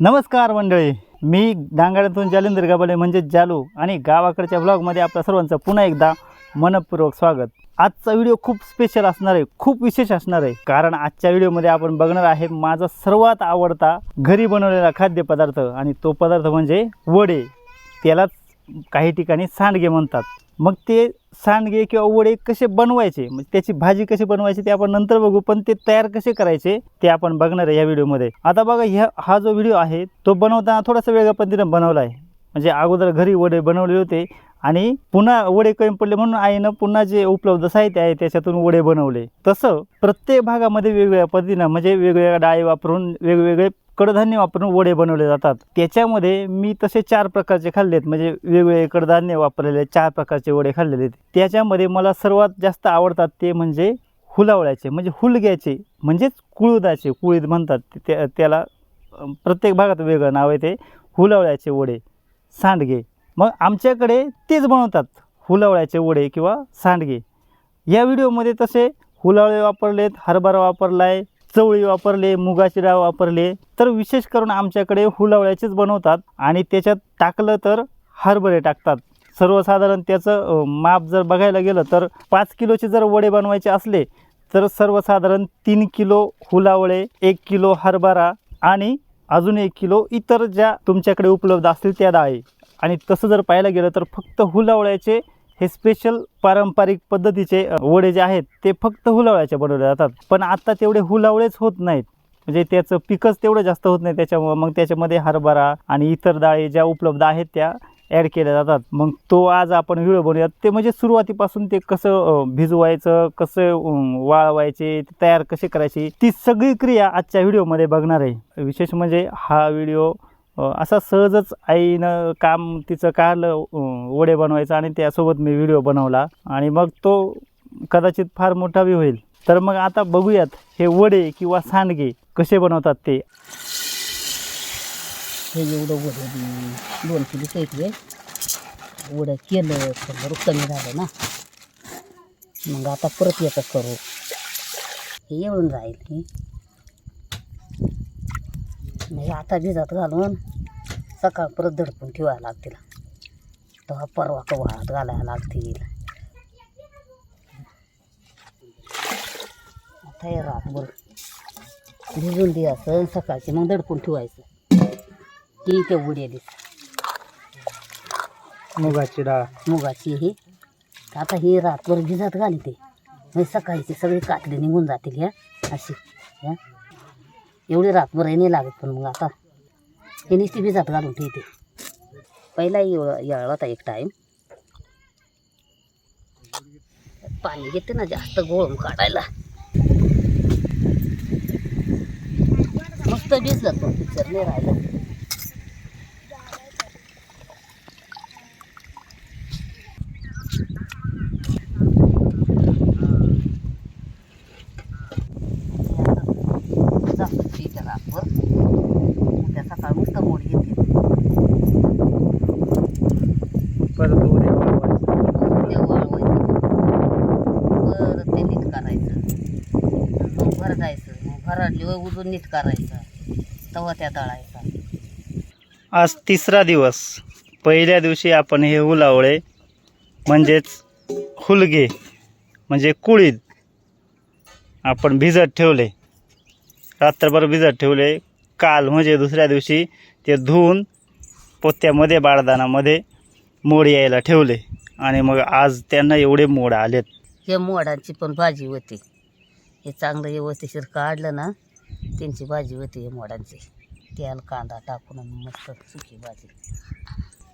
नमस्कार मंडळी मी दांगाड्यातून जालिंदर गाबाले म्हणजेच जालू आणि गावाकडच्या ब्लॉगमध्ये आपल्या सर्वांचं पुन्हा एकदा मनपूर्वक स्वागत. आजचा व्हिडिओ खूप स्पेशल असणार आहे खूप विशेष असणार आहे कारण आजच्या व्हिडिओमध्ये आपण बघणार आहे माझा सर्वात आवडता घरी बनवलेला खाद्यपदार्थ आणि तो पदार्थ म्हणजे वडे. त्यालाच काही ठिकाणी सांडगे म्हणतात. मग ते सांडगे किंवा वडे कसे बनवायचे? म्हणजे त्याची भाजी कशी बनवायची ते आपण नंतर बघू पण ते तयार कसे करायचे ते आपण बघणार आहे या व्हिडिओमध्ये. आता बघा ह्या हा जो व्हिडिओ आहे तो बनवताना थोडासा वेगळ्या पद्धतीनं बनवला आहे म्हणजे अगोदर घरी वडे बनवले होते आणि पुन्हा वडे कमी पडले म्हणून आईनं पुन्हा जे उपलब्ध साहित्य आहे त्याच्यातून वडे बनवले. तसं प्रत्येक भागामध्ये वेगवेगळ्या पद्धतीनं म्हणजे वेगवेगळ्या डाळी वापरून वेगवेगळे कडधान्य वापरून वडे बनवले जातात. त्याच्यामध्ये मी तसे चार प्रकारचे खाल्ले आहेत. म्हणजे वेगवेगळे कडधान्य वापरलेले चार प्रकारचे वडे खाल्लेले आहेत. त्याच्यामध्ये मला सर्वात जास्त आवडतात ते म्हणजे हुलावळ्याचे म्हणजे हुलग्याचे म्हणजेच कुळदाचे कुळीद म्हणतात. त्या त्याला प्रत्येक भागात वेगळं नाव आहे ते हुलावळ्याचे वडे सांडगे. मग आमच्याकडे तेच बनवतात हुलावळ्याचे वडे किंवा सांडगे. या व्हिडिओमध्ये तसे हुलावळे वापरलेत हरभरा वापरला आहे चवळी वापरले मुगाची डाळ वापरले तर विशेष करून आमच्याकडे हुलावळ्याचेच बनवतात आणि त्याच्यात टाकलं तर हरभरे टाकतात. सर्वसाधारण त्याचं माप जर बघायला गेलं तर पाच किलोचे जर वडे बनवायचे असले तर सर्वसाधारण तीन किलो हुलावळे एक किलो हरभरा आणि अजून एक किलो इतर ज्या तुमच्याकडे उपलब्ध असतील त्या डाळी. आणि तसं जर पाहायला गेलं तर फक्त हुलावळ्याचे हे स्पेशल पारंपरिक पद्धतीचे वडे जे आहेत ते फक्त हुलावळ्याच्या बनवले जातात. पण आत्ता तेवढे हुलावळेच होत नाहीत. म्हणजे त्याचं पिकच तेवढं जास्त होत नाही. त्याच्यामुळं मग त्याच्यामध्ये हरभरा आणि इतर डाळी ज्या उपलब्ध आहेत त्या ॲड केल्या जातात. मग तो आज आपण व्हिडिओ बनवूयात. ते म्हणजे सुरुवातीपासून ते कसं भिजवायचं कसं वाळवायचे ते तयार कसे करायचे ती सगळी क्रिया आजच्या व्हिडिओमध्ये बघणार आहे. विशेष म्हणजे हा व्हिडिओ असा सहजच आईनं काम तिचं काढलं वडे बनवायचं आणि त्यासोबत मी व्हिडिओ बनवला आणि मग तो कदाचित फार मोठा बी होईल. तर मग आता बघूयात हे वडे किंवा सांडगे कसे बनवतात ते. हे एवढं वडे दोन किलो पैसे वडं केलं तर कमी झालं ना. मग आता परत येतं करू. हे येऊन राहील की नाही आता भिजत घालून सकाळ परत दडपून ठेवायला लागतील. तेव्हा परवा कवाळात घालायला लागतील. आता हे रातभर भिजून द्यायचं सकाळची मग दडपून ठेवायचं. ठीक आहे उडी आली. मुगाची डाळ. मुगाची ही. आता ही रातभर भिजत घाली ते म्हणजे सकाळची सगळी कातडी निघून जातील ह्या अशी. ह्या एवढी रातभर नाही लागत पण मग आता हे नुसती भिजत घालून ठेवते. पहिला येळ होता एक टाईम पाणी घेते ना जास्त गोळून काढायला. मस्त भिजलं पण पिक्चर नाही राहिलं. उद्या सकाळ मस्त मोड घेते. परत. उद्या ते नीट करायचं. मग भरडली व उजून नीट करायचं. तवा त्या तळायचा आज तिसरा दिवस. पहिल्या दिवशी आपण हे हुलावळे म्हणजेच हुलगे म्हणजे कुळीद आपण भिजत ठेवले. रात्रभर भिजत ठेवले. काल म्हणजे दुसऱ्या दिवशी ते धुवून पोत्यामध्ये बाळदानामध्ये मोड यायला ठेवले. आणि मग आज त्यांना एवढे मोड आलेत. हे मोडांची पण भाजी होती. हे चांगलं व्यवस्थिशीर काढलं ना त्यांची भाजी होती हे मोडांची. तेल कांदा टाकून आणि मस्त सुकी भाजी.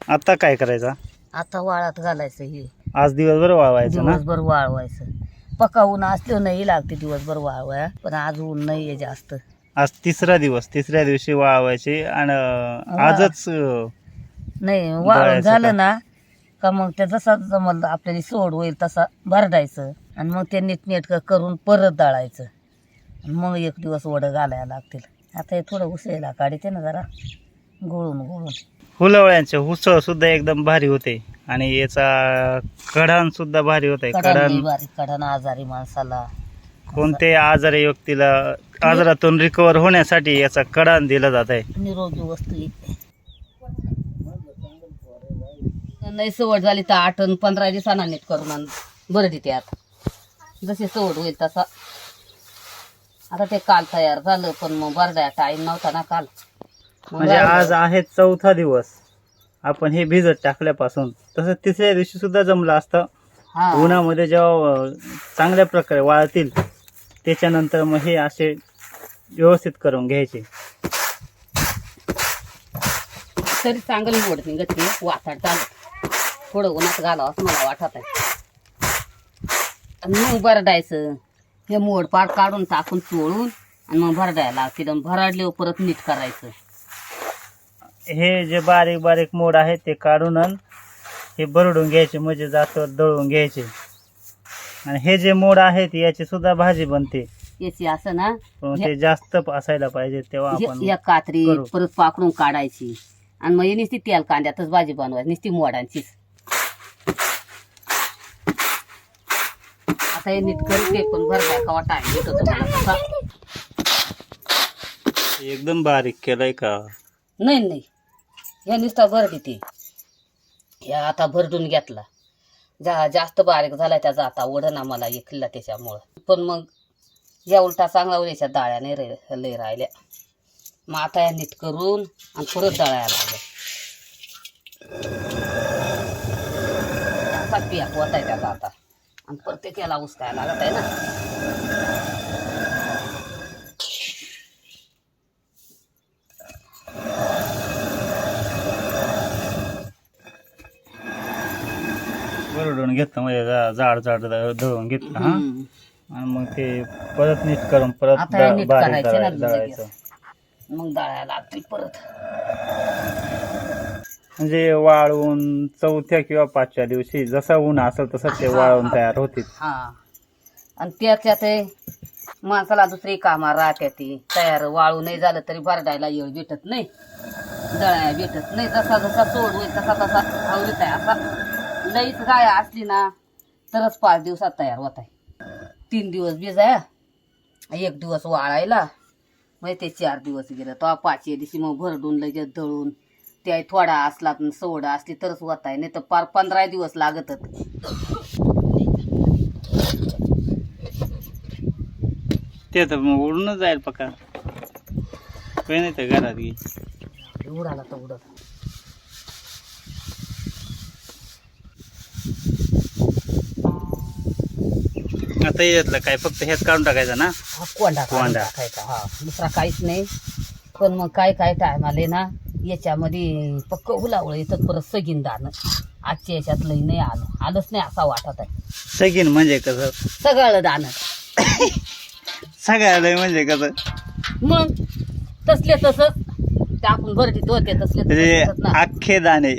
आता काय करायचं? आता वाळात घालायचं हे. आज दिवसभर वाळवायचं ना? दिवसभर वाळवायचं. पका ऊन असले नाही लागते दिवसभर वाळवाया पण आज ऊन नाही आहे जास्त. आज तिसरा दिवस तिसऱ्या दिवशी वाळवायचे आणि आजच नाही वाळून दळायचं? झालं ना का मग ते जसा जमल आपल्याला सोड होईल तसा भरडायचं. आणि मग ते नीटनेटकं करून परत दळायचं. आणि मग एक दिवस वडं घालायला लागतील. आता हे थोडं उसळीला काढते ना जरा गोळून गोळून हुलवळ्यांचे हुसळ सुद्धा एकदम भारी होते. आणि याचा कढाण सुद्धा भारी होते कढण कढाण कढण आजारी माणसाला. कोणत्याही आजारी व्यक्तीला आजारातून रिकवर होण्यासाठी याचा कडान दिला जात आहे निरोगी वस्तू आहे. नाही सवड झाली तर आठ पंधरा दिवसांना नीट करून बरं देते आता. जशी सवड होईल तसा. आता ते काल तयार झालं पण मग बरड्या टाईम नव्हता ना काल. म्हणजे. आज आहे चौथा दिवस. आपण हे भिजत टाकल्यापासून. तसं तिसऱ्या दिवशी सुद्धा जमलं असतं. उन्हामध्ये जेव्हा चांगल्या प्रकारे वाळतील त्याच्यानंतर मग हे असे व्यवस्थित करून घ्यायचे. तरी चांगली मोड निघत. नाही वाताड चालत थोडं उन्हात घालावंच मला वाटत आहे. आणि मग भरडायचं. हे मोड पाड काढून टाकून चोळून आणि मग भरडायला लागतील आणि भरडल्यावर परत नीट करायचं. हे जे बारीक बारीक मोड आहेत ते काढून हे भरडून घ्यायचे म्हणजे जास्तवर दळून घ्यायचे. आणि हे जे मोड आहेत याची सुद्धा भाजी बनते. याची असं ना पण ते जास्त असायला पाहिजे तेव्हा आपण या कात्री करू. परत पाकडून काढायची. आणि मग हे नुसती तेल कांद्यातच भाजी बनवायची नुसती मोडांचीच. आता हे नीट का टाइम भेटतो मला तसा. एकदम बारीक केलंय का? नाही नाही. ह्या नुसता भर देते. ह्या आता भरडून घेतला. जा जास्त बारीक झाला त्याचा आता ओढना मला एकला त्याच्यामुळं. पण मग या उलटा चांगला उद्याच्या डाळ्या नाही रे- लय राहिल्या. मग आता या नीट करून आणि परत दळायला लागल्या पिया होत आहे त्याचा आता. आणि प्रत्येक याला उसकायला लागत आहे ना. भरडून घेतलं म्हणजे जा- जाड जाड द- दळून घेतलं हा. हम्म. आणि मग ते परत नीट करून परत आता हे द- नीट बारीक करायचे ना दळाय- दळायचं. मग दळायला लागतील परत. म्हणजे वाळवून चौथ्या किंवा पाचव्या दिवशी जसं ऊन असेल तसं ते वाळवून तयार होतील. हा. आणि त्याच्यात हे माणसाला दुसरी कामा राहत्या ती. तयार वाळू नाही झालं तरी भरडायला येळ भेटत नाही. दळाया भेटत नाही. जसा जसा सोड होईल तसा तसा आवडीत आहे असा. लईच गाय असली ना तरच पाच दिवसात तयार होत आहे. तीन दिवस भिजाया एक दिवस वाळायला मग ते चार दिवस गेलं. तेव्हा पाचव्या दिवशी मग भरडून लगेच दळून त्या थोडा असला सवडा असली तरच होत आहे. नाही तर पार पंधरा दिवस लागतच. ते तर मग उडूनच जाईल पका काही नाही तर घरात घे उडाला तर उडत. आता यातलं काय? फक्त हेच काढून टाकायचं ना? हा कोंडा काढून कोंडा. टाकायचा हा. दुसरा काहीच नाही. पण मग काय काय टाइम आले ना याच्यामध्ये पक्क हुलावळ येतात परत सगीन दाणं. आजच्या याच्यात लई नाही आलं. आलंच नाही असा वाटत आहे. सगीन म्हणजे कसं? सगळं दाणं. सगळ्याला म्हणजे कसं? मग तसले तसंच. आपण भरतीत होते तसले म्हणजे तसंच ना. अख्खे दाणे.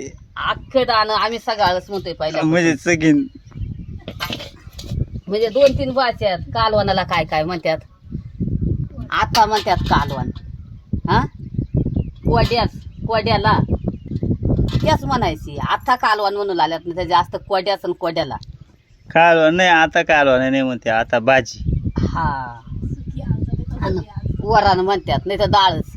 अख्खे दाणं आम्ही सगळंच म्हणतोय पहिल्या म्हणजे सगीन. म्हणजे दोन तीन बाच्यात कालवनाला काय काय म्हणतात आता म्हणतात कालवण. हा? कोड्यास कोड्याला. तेच म्हणायची आता कालवण म्हणून आल्यात नाही तर जास्त कोड्यास आणि कोड्याला. कालवा नाही आता कालवा नाही म्हणते आता भाजी. हा. आणि वरानं म्हणतात नाही तर डाळच.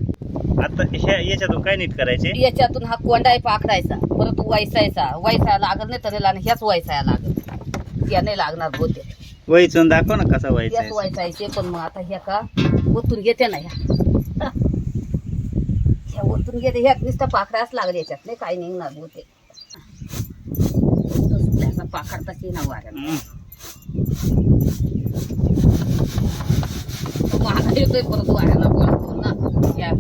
आता ह्या याच्यातून काय नीट करायचे? याच्यातून हा कोंडाय पाकडायचा परत वैसायचा. वैसायला लागत नाही तर ह्याच वैसायला लागत या नाही लागणार बोते वहीचून दाखव ना कसा ह्याच व्हायचा वैसायचे पण मग आता ह्या का ओतून घेते ना ह्या. ह्या ओतून घेते ह्या नुसतं पाकड्याच लागले याच्यात नाही काही निघणार बोते सुटल्याचा पाखड तशी ना वाऱ्याला वारा येतोय परत वाऱ्याला पळतो ना ह्या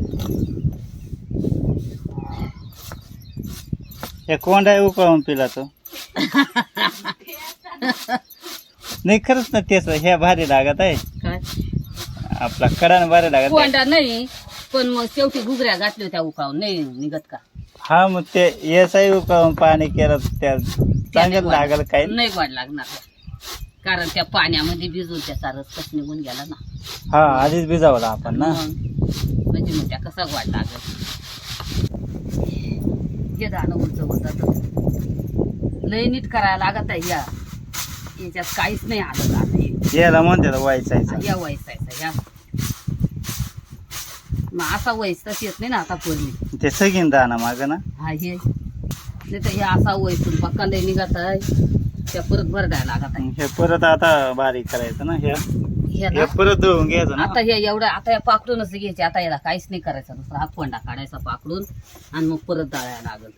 हे कोंडा उकळून पिला तो. नाही खरंच ना तेच ह्या भारी लागत आहे. काय? आपला कडान भारी लागत आहे. कोंडा नाही पण मग शेवटी घुगऱ्या घातल्या होत्या उकावून नाही निघत का? हा मग ते याचाही उकळून पाणी केलं त्या चांगलं लागल काय नाही गोड लागणार. कारण त्या पाण्यामध्ये भिजून त्याचा रस कस निघून गेला ना. हा आधीच भिजावला आपण ना. मग म्हणजे मग त्या कसा गोड लागल. हे दाणं उंच होतात. लय नीट करायला लागत आहे या. याच्यात काहीच नाही आलं आता. याला म्हणते व्हायचा या वयसायचा या. मग असा वयस तशी येत नाही ना आता पूर्वी. ते सगळीन दाना माग ना? हा हे. नाही तर हे असा वयसून पक्का लय निघत आहे त्या परत भरडायला लागत आहे हे परत आता बारीक करायचं ना हे? हे हे परत दळून घ्यायचं ना. आता हे एवढं आता हे पाकडूनच घ्यायचे. आता याला काहीच नाही करायचं दुसरा हा फोंडा काढायचा पाकडून आणि मग परत डाळायला लागल.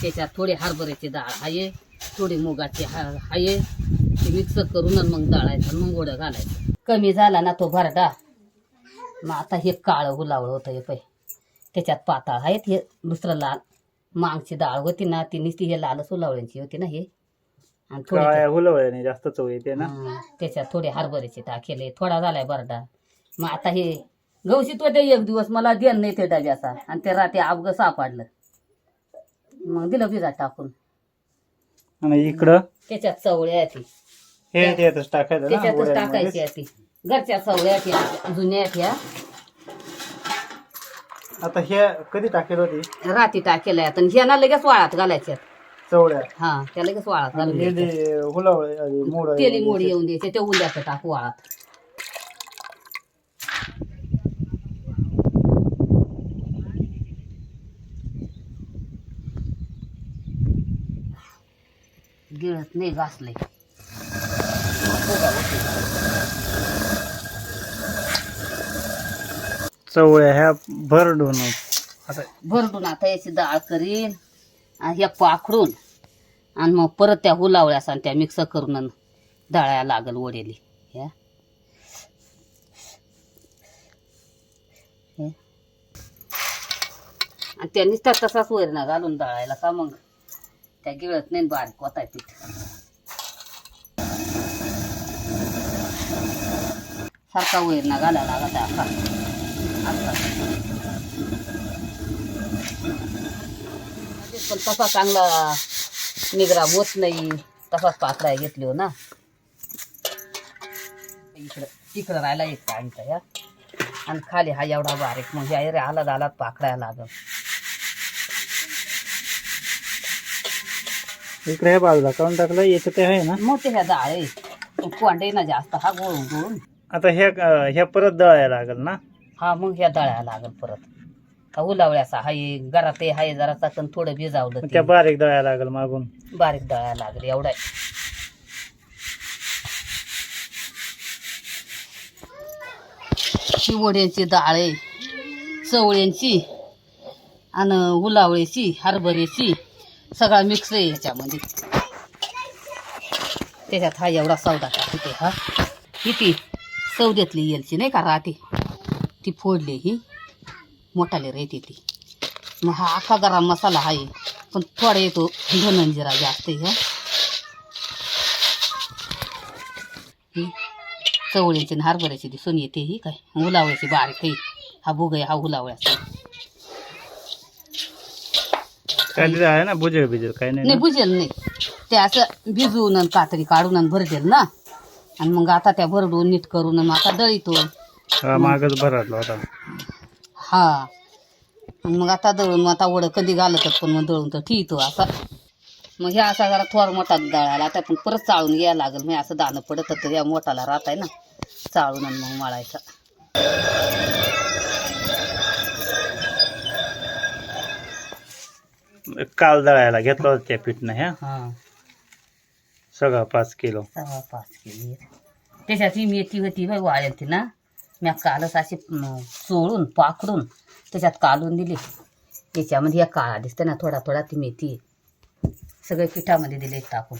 त्याच्यात थोडी हरभऱ्याची डाळ हाये थोडी मुगाची हा हाये ते मिक्स करून आणि मग डाळायचं मग गोडं घालायचं. कमी झाला ना तो भरडा. मग आता हे काळं हुलावळ होतं हे पै. त्याच्यात पाताळ आहेत. हे दुसरं लाल. मागची डाळ होती ना ती नुसती हे लालच हुलावळ्यांची होती ना हे. आणि थोडी हुलवळ्याने जास्त चव येते ना? हं, त्याच्यात थोडे हरभऱ्याचे टाकेले थोडा झालाय बरडा. मग आता हे गवशीत होते एक दिवस मला देण नाही ते डब्याचा. आणि ते रात्री अवघं सापडलं. मग दिलं भिजात टाकून. आणि इकडं? त्याच्यात चवळ्या ती. हे त्यातच टाकायचं ना त्याच्यातच वड्यांमध्ये. टाकायची ती. घरच्या चवळ्या त्या जुन्या त्या आता हे कधी टाकेल होती? राती टाकेल्या आणि ह्याना लगेच वाळात घालायच्यात चवड्या हा त्या लगेच वाळात घालून आणि हे द्यायच्या. जे हुलवळे आणि मोड तेली मोडी येऊन द्यायचे ते उद्याचं टाकू वाळात. गिळत नाही घासले चवळ्या ह्या भरडून. आता भरडून आता याची डाळ करीन. आणि ह्या पाखडून आणि मग परत त्या हुलावळ्यास आणि त्या मिक्स करून दळायला लागल वडेली ह्या आणि त्या नुसता तसाच वैरणा घालून दळायला का मग? त्या गिळत नाही बारीक होता पीठ सारखा वैरणा घालायला लागला त्या पण तसा चांगला निगरा होत नाही. तसाच पाकळ्या घेतली हो ना. इकडं इकडं राहायला एक टाइमचा या. आणि खाली हा एवढा बारीक मग या रे आला आलात पाकळ्या लागल. इकडे ह्या बाजूला काढून टाकलं याच्यात ते आहे ना. मग ते ह्या डाळे कोंडे ना जास्त हा गोळून गोळून आता ह्या ह्या परत दळायला लागल ना? हा मग ह्या दळ्या लागल परत. हा उलावळ्याचा हाय घरात हाय जरा चाकण थोडं भिजावलं त्या ते. बारीक दळायला लागल मागून. बारीक दळ्या लागल एवढा आहे. ही वड्यांची डाळ आहे चवळ्यांची आणि उलावळ्याची हरभऱ्याची सगळा मिक्स आहे ह्याच्यामध्ये त्याच्यात हा एवढा सौदा टाकते हा. किती सौद्यातली येलची नाही का राहते. ती फोडली ही. मोठाले राहते ती मग हा अख्खा गरम मसाला आहे पण थोडा येतो धनंजिरा जास्त आहे हा. ही चवळीची आणि हरभऱ्याची दिसून येते ही काय? उलावळ्याची बारीक आहे हा भुग आहे हा उलावळ्याचा. काय आहे ना बुजेल बिजेल काय नाही नाही ना? भुजेल नाही. ते असं भिजवून आणि कातरी काढून आणि भरदेल ना. आणि मग आता त्या भरडून नीट करून आणि आता दळीतो. हा मागच भरटला होता. हा. आणि मग आता दळून मग आता वडं कधी घालतात पण मग दळून तर ठितो असा. मग ह्या असा जरा थोर मोठा दळायला आता पण परत चाळून घ्यायला लागेल. मग असं दाणं पडत तर या मोठाला राहत आहे ना. चाळून आणि मग मळायचा. काल दळायला घेतला होता त्या पीठनं ह्या. हा. सगळा पाच किलो. सव्वा पाच केली. त्याच्यात ही मेथी होती बाई वाळ्याची ना. मी कालच अशी चोळून पाकडून त्याच्यात कालून दिली. त्याच्यामध्ये या काळा दिसते ना थोडा थोडा ती मेथी. सगळे पिठामध्ये दिले टाकून.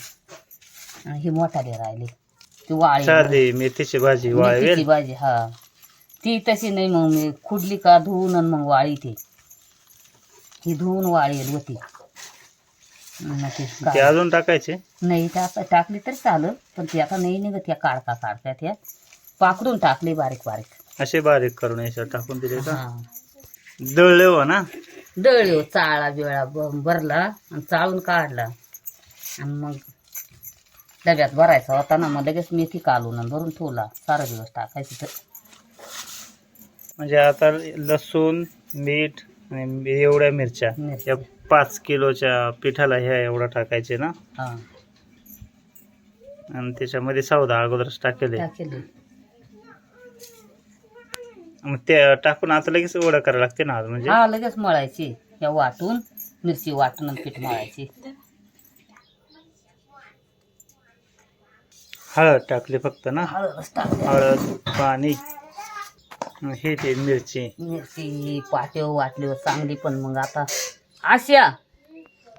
आणि ही मोठाली राहिली. ती वाळी. मेथीची भाजी मेथीची भाजी हा. ती तशी नाही मग मी खुडली का धुवून आणि मग वाळी ती. ही धुवून वाळेल होती. अजून टाकायचे? नाही आता टाकली तर चालेल पण ती आता नाही निघत या काढता काढता त्या. पाकडून टाकली बारीक बारीक. असे बारीक करून याच्यात टाकून दिले का? हा. दळले हो ना? दळली हो, चाळा बिळा ब- भरला आणि चाळून काढला. आणि मग डब्यात भरायचा होता ना मग लगेच मेथी कालून आणि भरून ठेवला. सारा दिवस टाकायची तर म्हणजे आता लसूण मीठ आणि एवढ्या मिरच्या मिरच्या. या पाच किलोच्या पिठाला ह्या एवढा टाकायचे ना? हा. आणि त्याच्यामध्ये सौदा अगोदरच टाकेले. टाकेली. मग ते टाकून आता लगेच ओढा करायला लागते ना आज म्हणजे? हा लगेच मळायची. या वाटून मिरची वाटून आणि पीठ मळायची. हळद टाकली फक्त ना? हळदच टाकते हळद पाणी हे ते मिरची. मिरची पाट्यो वाटली चांगली पण मग आता. आशा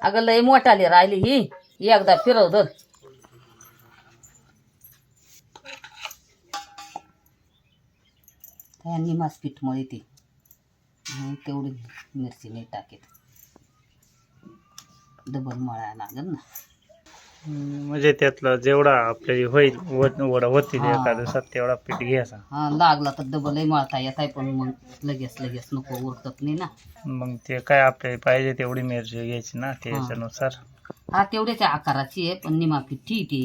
अगं लय मोठाली राहिली ही. एकदा फिरव धर. काय निमास पीठ मळी ती तेवढी मिरची नाही टाकेत. डबल मळायला लागेल ना. म्हणजे त्यातलं जेवढा आपल्याला होईल वड- होतील. एका दिवसात तेवढा पीठ घ्यायचा. हा लागला तर डबलही मळता येत आहे पण मग लगेच लगेच नको उरकत नाही ना. मग ते काय आपल्याला पाहिजे तेवढी मिरची घ्यायची ना त्याच्यानुसार. हा तेवढ्याच्या आकाराची आहे पण निमा पिठी ती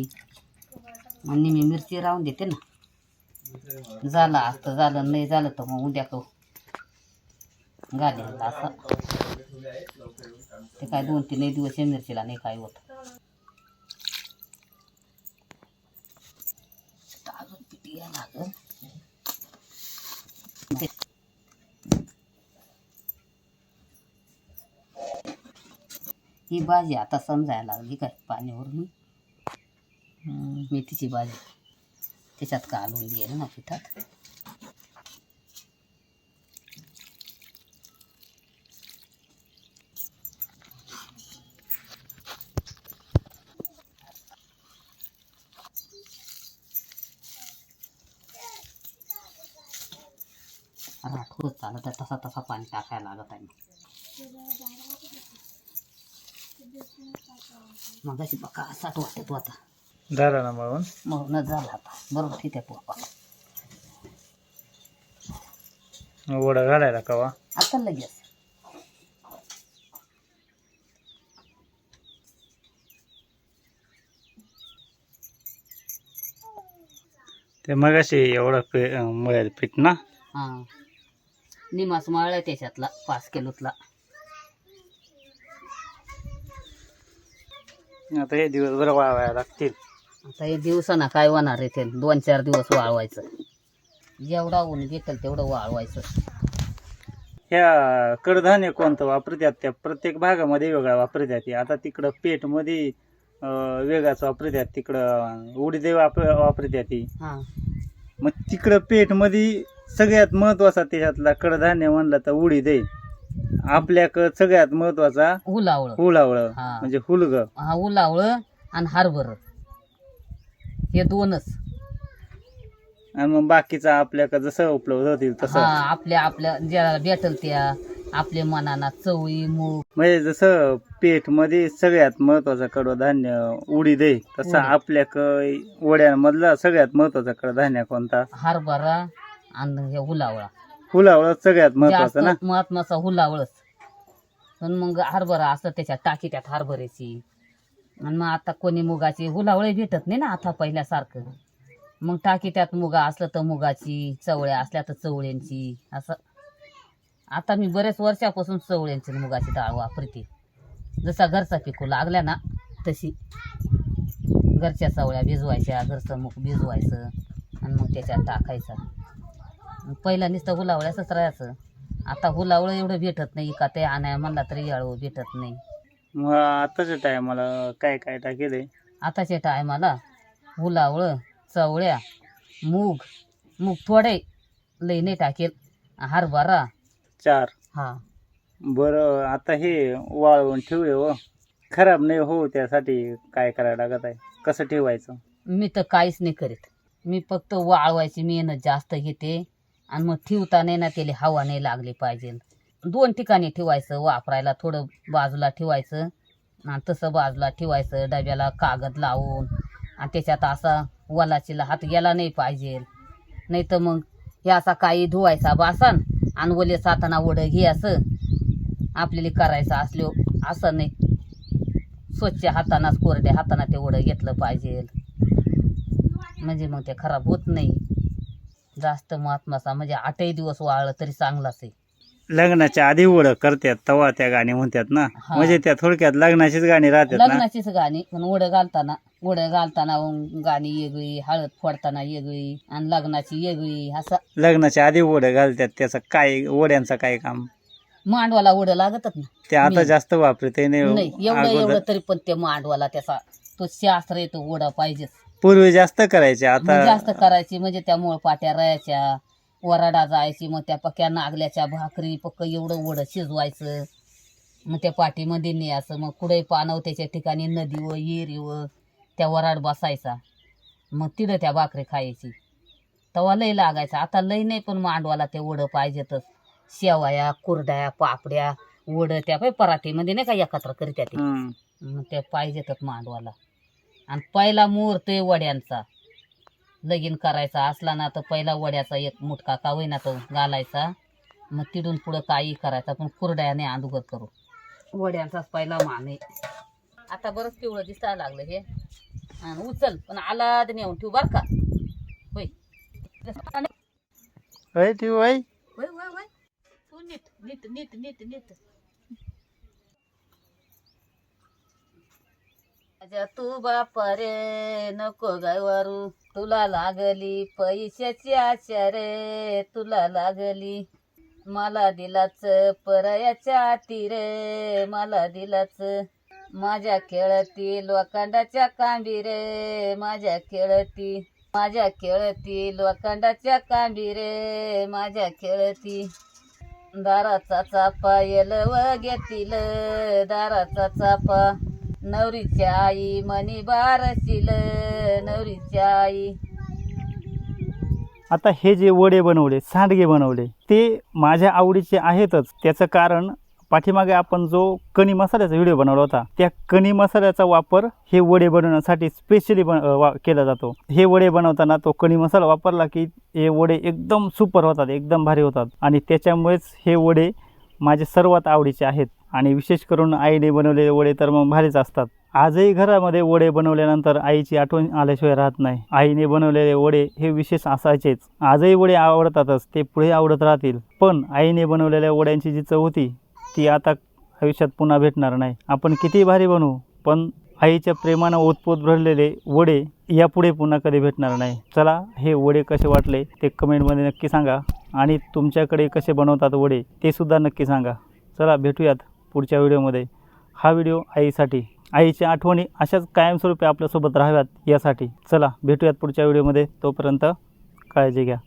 आणि निमी मिरची राहून देते ना. झालं आज तर झालं नाही झालं तर मग उद्या तो घालेल असं. ते काय दोन तीन दिवस या मिरचीला नाही काय होत. अजून पिठी ही भाजी आता समजायला लागली काय पाण्यावरून? मेथीची भाजी. त्याच्यात घालून दिली ना पिठात राठोडच चालत आहे तसा तसा पाणी टाकायला लागत आहे मग अशी बका साठ वाटत होता झाला ना मळून मग न झाला आता. बरोबर ठीक आहे पोपा वडा घालायला कवा आता लगेच. ते मगाशी एवढा पे मळेल पीठ ना? हा. निमास माळला त्याच्यातला पाच किलोतला. आता हे दिवसभर वाळवायला लागतील. आता हे दिवसाना काय होणार आहे ते? दोन चार दिवस वाळवायचं. जेवढा ऊन भेटेल तेवढं वाळवायचं. ह्या कडधान्य कोणतं वापरतात त्या? प्रत्येक भागामध्ये वेगळा वापरतात. आता तिकडं पेठमध्ये अं, वेगळाच वापरतात. तिकडं उडीदे वापर वापरतात ती हा. मग तिकडं पेठमध्ये सगळ्यात महत्त्वाचा त्याच्यातला कडधान्य म्हणलं तर उडीद आहे आपल्याकडं सगळ्यात महत्त्वाचा उलावळं. हुलावळं हा. म्हणजे हुलग. हा उलावळं आणि हरभर. हे दोनच. आणि मग बाकीचं आपल्याकडं जसं उपलब्ध होतील हा तसं आपल्या आपल्या ज्याला भेटल त्या आपल्या मनाना चवळी मूग म्हणजे जसं पेठमध्ये सगळ्यात महत्त्वाचा कडधान्य उडीद आहे तसं उडीद. आपल्या वड्यांमधला सगळ्यात महत्त्वाचा कडधान्य कोणता? हरभरा आणि हे उलावळा फुलावळ सगळ्यात जास्त महत्वाचं ना? महत्त्वाचा हुलावळच. पण मग हरभरा असतं त्याच्यात टाकी त्यात हरभऱ्याची. आणि मग आता कोणी मुगाची हुलावळे भेटत नाही ना आता पहिल्यासारखं. मग टाकी त्यात मुगा असलं तर मुगाची चवळ्या असल्या तर चवळ्यांची असं. आता मी बरेच वर्षापासून चवळ्यांची मुगाची डाळ वापरते. जसा घरचा पिकू लागल्या ना तशी. घरच्या चवळ्या भिजवायच्या घरचं मूग भिजवायचं आणि मग त्याच्यात टाकायचं. पहिला नुसतं हुलावळ्याचंच राहायचं. आता हुलावळं एवढं भेटत नाही का ते आणाय म्हणला तरी याळू भेटत नाही. मग आताच्या टायमाला काय काय टाकेल आताच्या टायमाला हुलावळं चवळ्या मूग मूग थोडे लई नाही टाकेल हरभरा चार. हा. बरं आता हे वाळवून ठेवले हो. खराब नाही हो त्यासाठी काय करायला लागत आहे? कसं ठेवायचं? मी तर काहीच नाही करीत. मी फक्त वाळवायची मेहनत जास्त घेते आणि मग ठेवता नाही ना त्याला हवा नाही लागली पाहिजे. दोन ठिकाणी ठेवायचं वापरायला थोडं बाजूला ठेवायचं आणि तसं बाजूला ठेवायचं डब्याला कागद लावून. आणि त्याच्यात असा वलाचीला हात गेला नाही पाहिजे. नाही तर मग हे असा काही धुवायचा बासन आणि वले साताना वडं घ्यायचं आपल्याला करायचं असलो असं नाही. स्वच्छ हातानाच कोरड्या हाताना ते वडं घेतलं पाहिजे. म्हणजे मग ते खराब होत नाही. जास्त महात्माचा म्हणजे आठही दिवस वाळलं तरी चांगलाच आहे. लग्नाच्या आधी वडं करतात तवा त्या गाणी म्हणतात ना. हा. म्हणजे त्या थोडक्यात लग्नाचीच गाणी राहतात ना. लग्नाचीच गाणी पण उडं घालताना उडं घालताना गाणी वेगळी हळद फोडताना वेगळी आणि लग्नाची वेगळी असं. लग्नाच्या आधी वडं घालतात त्याचं काय वड्यांचं काय काम? मांडवाला उडं लागतच ना. ते आता जास्त वापरते नाही एवढं अगोदर. एवढं तरी पण ते मांडवाला त्याचा तो शास्त्र येतो उडा पाहिजेच. पूर्वी जास्त करायचे आता जास्त करायची म्हणजे त्या पाट्या राहायच्या वराडा जायची मग त्या पक्या नागल्याच्या भाकरी पक्क एवढं वडं शिजवायचं. मग त्या पाठीमध्ये न्यायचं मग कुठे पानव त्याच्या ठिकाणी नदी व येरी व त्या वराड बसायचा. मग तिथं त्या भाकरी खायची. तेव्हा लय लागायचा. आता लय नाही पण मांडवाला ते वडं पाहिजेतच. शेवया कुरड्या पापड्या वडं त्या पाय पराठीमध्ये नाही का एकत्र करीत्या ते. हम्म. मग ते पाहिजेतच मांडवाला. आणि पहिला मुहूर्त आहे वड्यांचा. लगीन करायचा असला ना तर पहिला वड्याचा एक मुटका का होईना तो घालायचा. मग तिथून पुढं काही करायचा पण कुरड्याने अगोदर करू. वड्यांचाच पहिला मान आहे. आता बरंच पिवळं दिसायला लागलं हे. आणि उचल पण आला तर नेऊन ठेवू बर का? होय. तू नीट नीट नीट नीट नीट. तू बाप रे नको गायवारू तुला लागली पैशाची आशा रे तुला लागली. मला दिलाच परयाच्या आती रे मला दिलाच. माझ्या खेळती लोखंडाच्या कांबी रे माझ्या खेळती माझ्या खेळती लोखंडाच्या कांबी रे माझ्या खेळती. दाराचा चापा येलव घेतील दाराचा चापा नवरीच्या आई मनी बारशील नवरीच्या आई. आता हे जे वडे बनवले सांडगे बनवले ते माझ्या आवडीचे आहेतच. त्याचं कारण पाठीमागे आपण जो कणी मसाल्याचा व्हिडिओ बनवला होता त्या कणी मसाल्याचा वापर हे वडे बनवण्यासाठी स्पेशली बन वा केला जातो. हे वडे बनवताना तो कणी मसाला वापरला की हे वडे एकदम सुपर होतात एकदम भारी होतात. आणि त्याच्यामुळेच हे वडे माझे सर्वात आवडीचे आहेत. आणि विशेष करून आईने बनवलेले वडे तर मग भारीच असतात. आजही घरामध्ये वडे बनवल्यानंतर आईची आठवण आल्याशिवाय राहत नाही. आईने बनवलेले वडे हे विशेष असायचेच. आजही वडे आवडतातच ते पुढे आवडत राहतील. पण आईने बनवलेल्या वड्यांची जी चव होती ती आता आयुष्यात पुन्हा भेटणार नाही. आपण किती भारी बनवू? पण आईच्या प्रेमानं ओतपोत भरलेले वडे यापुढे पुन्हा कधी भेटणार नाही. चला हे वडे कसे वाटले ते कमेंटमध्ये नक्की सांगा. आणि तुमच्याकडे कसे बनवतात वडे ते सुद्धा नक्की सांगा. चला भेटूयात. पुढच्या व्हिडिओमध्ये. हा व्हिडिओ आईसाठी आईच्या आठवणी अशाच कायमस्वरूपी आपल्यासोबत राहाव्यात यासाठी. चला भेटूयात पुढच्या व्हिडिओमध्ये. तोपर्यंत काळजी घ्या.